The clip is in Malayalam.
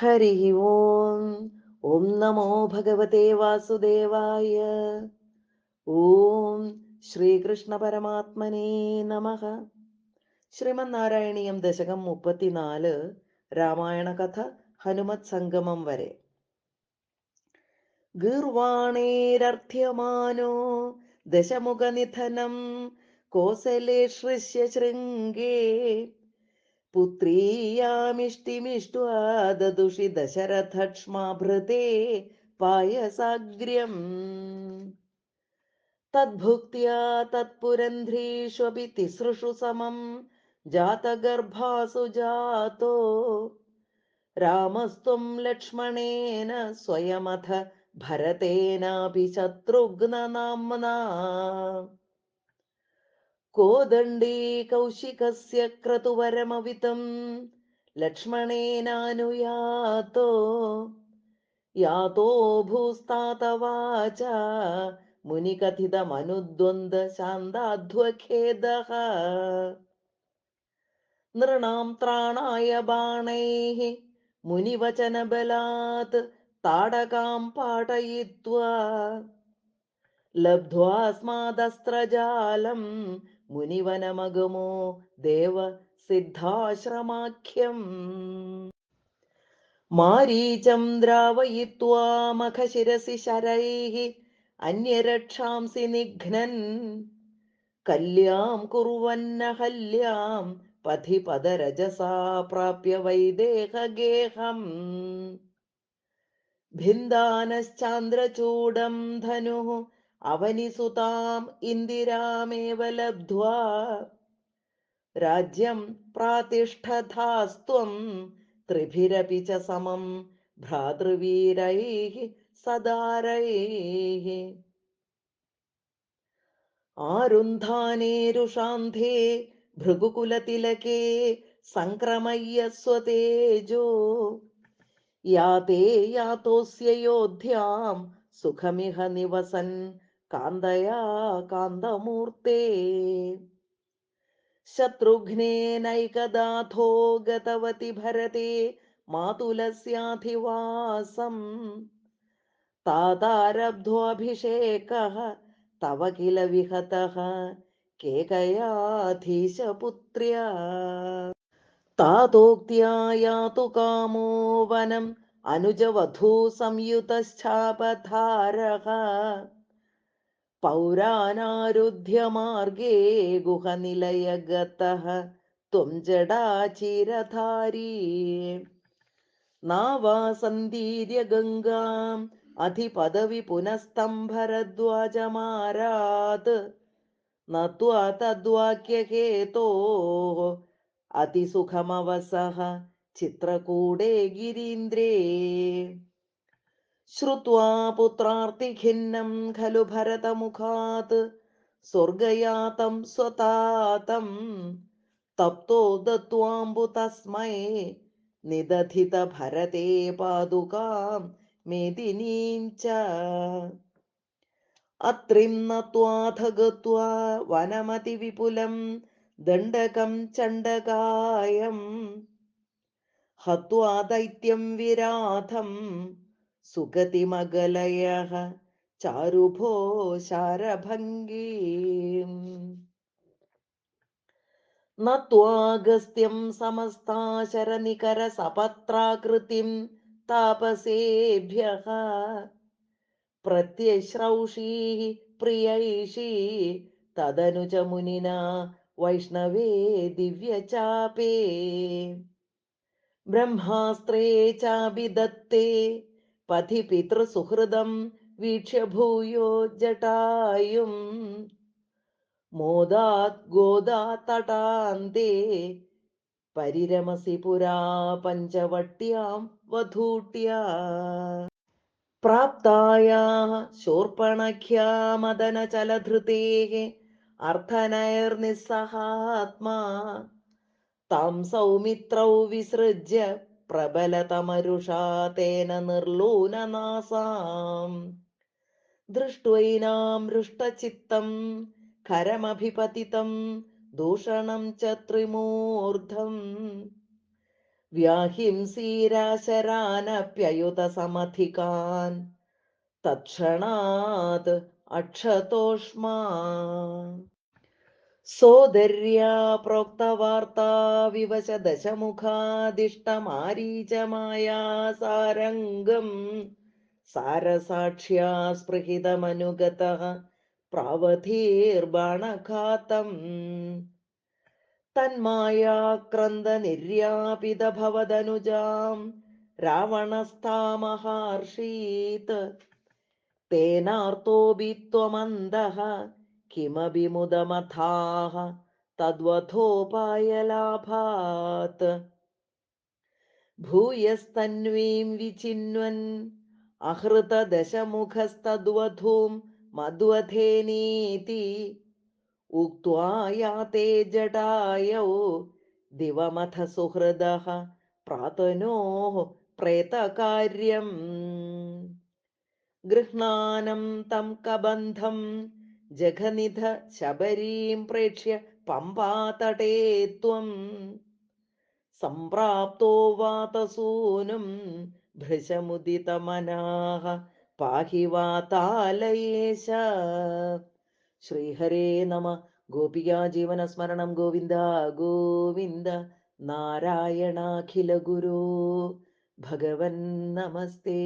ഹരി ഓം ഓം നമോ ഭഗവതേ വാസുദേവായ ഓം ശ്രീകൃഷ്ണ പരമാത്മനേ നമ ശ്രീമന്നാരായണീയം ദശകം മുപ്പത്തിനാല് രാമായണ കഥ ഹനുമത് സംഗമം വരെ। ഗീർവാണേരർത്ഥ്യമാനോ ദശമുഖനിധനം കോസലേ ശൃശ്യ ശൃംഗേ। പുത്രീയാമിഷ്ടിമിഷ്ട്വാ ദദുഷി ദശരഥക്ഷ്മാഭൃതേ പായസാഗ്ര്യം. തദ്ഭുക്ത്യാ തത്പുരന്ധ്രീഷ്വപി തിസൃഷു സമം ജാതഗർഭാസു ജാതോ. രാമസ്ത്വം ലക്ഷ്മണേന സ്വയമഥ ഭരതേനാപി ശത്രുഘ്നനാമ്നാ കോദണ്ഡീ കൗശികസ്യ ക്രതുവരമവിതം ലക്ഷ്മണേനാനുയാതോ യാതോ ഭൂസ്താതവാച മുനികഥിതമനുദ്വന്ദ് ശാന്താധ്വഖേദഃ നൃണാം ത്രാണായ ബാണൈः മുനിവചനബലാത് താടകാം പാടയിത്വാ മുനിവനമഗമോ ദേവ സിദ്ധാശ്രമാഖ്യം മാരീചം ദ്രാവയിത്വാമഖശിരസി ശരൈः അന്യരക്ഷാംസി നിഘ്നൻ. കല്യാം കുറുവന്നഹല്യാം പഥി പദരജസാ പ്രാപ്യ വൈദേഹഗേഹം. ഭിന്ദാനശ്ചാന്ദ്രചൂഡം ധനുഃ അവനിസുതാം ഇന്ദിരാമേവ ലബ്ധ്വാ. രാജ്യം പ്രാതിഷ്ഠധാസ്ത്വം ത്രിഭിരപി ച സമം ഭ്രാതൃവീരൈः സദാരൈः. ആരുന്ധാനേരുഷാന്ധേ ഭൃഗുകുലതിലകേ സംക്രമയ്യ സ്വതേജോ യാതേ യാതോസ്യയോധ്യാം സുഖമിഹ നിവസൻ कान्दया कान्दमूर्ते शत्रुघ्नेनैकदाथो गतवति भरते मातुलस्याधिवासम् तादारब्धोऽभिषेकः तव किल विहतः केकयाधीशपुत्र्या। तातोक्त्या यातु कामो वनम् अनुजवधू संयुतश्चापधारः സംയുതശ്ചാപധാരः പൗരാനാരുധ്യമാർഗേ ഗുഹനിലയഗതः ത്വം ജടാചിരധാരീ നാവാസന്തീര്യ ഗംഗാം അധിപദവി പുനഃസ്തംഭരദ്വാജമാരാത് നത്വാ തദ്വാക്യഹേതോः അതിസുഖമവസः ചിത്രകൂടേ ഗിരീന്ദ്രേ. ശ്രുത്വാ പുത്രാർത്തിഖിന്നം ഖലു ഭരതമുഖാത്. സ്വർഗയാതം സ്വതാതം തപ്തോ ദത്വാംബു തസ്മൈ. നിദധിത ഭരതേ പാതുകാം മേദിനീം ച. അത്രിം നത്വാഥ ഗത്വാ വനമതിവിപുലം ദണ്ഡകം ചണ്ഡകായം. ഹത്വാ ദൈത്യം വിരാധം സുഗതിമഗലയഃ ചാരുഭോ ശാരഭംഗീം. നത്വാഗസ്ത്യം സമസ്താശരനികര സപത്രാകൃതിം താപസേഭ്യഃ പ്രത്യശ്രൗഷീ പ്രിയൈഷീ തദനുജ മുനിന വൈഷ്ണവേ ദിവ്യചാപേ. ബ്രഹ്മാസ്ത്രേ ചാഭിദത്തേ പഥി പിതൃസുഹൃദം വീക്ഷ്യ ഭൂയോ ജടായും. മോദാത് ഗോദാ തടാന്തേ പരിരമസി പുരാ പഞ്ചവട്ട്യാം വധൂട്യാ പ്രാപ്തായാः ശൂർപ്പണഖ്യാമദനചലധൃതേः അർത്ഥനൈർനിസ്സഹാത്മാ താം സൗമിത്രൗ വിസൃജ്യ പ്രബലതമരുഷാ തേന നിർലൂനനാസാം. ദൃഷ്ട്വൈനാം ഹൃഷ്ടചിത്തം ഖരമഭിപതിതം ദൂഷണം ച ത്രിമൂർധം. വ്യാഹിംസീരാശരാനപ്യയുതസമധികാൻ തക്ഷണാത് അക്ഷതോഷ്മാ. സോദര്യാ പ്രോക്തവാർത്താ വിവശ ദശമുഖാദിഷ്ടമാരീചമായ സാരംഗം സാരസാക്ഷ്യാ സ്പൃഹിതമനുഗത പ്രാവധീർബാണഘാതം തന്മായാക്രന്ദനിര്യാപിതഭവതനുജാം രാവണസ്ഥാമഹർഷീത് തേനാർത്തോപി ത്വമന്തഃ കിമഭിമുദമഥാഹ തദ്വധോപായലാഭാത് ഭൂയസ്തന്വീം വിചിന്വൻ അഹൃതദശമുഖസ്തദ്വധൂം മദ്വധേനീതി ഉക്വാ യാതേ ജടായൗ ദിവമഥ സുഹൃദ പ്രാതനോ പ്രേതകാര്യം ഗൃഹ്ണാനം തം കബന്ധം ജഘനിധ ശബരീം പ്രേക്ഷ്യ പമ്പാതടേ ത്വം. സംപ്രാപ്തോ വാതസൂനും ഭൃശമുദിതമനാഹ പാഹി വാതാലയേശ. ശ്രീഹരേ നമ. ഗോപികാ ജീവനസ്മരണം ഗോവിന്ദ ഗോവിന്ദ. നാരായണാഖില ഗുരു. ഭഗവൻ നമസ്തേ.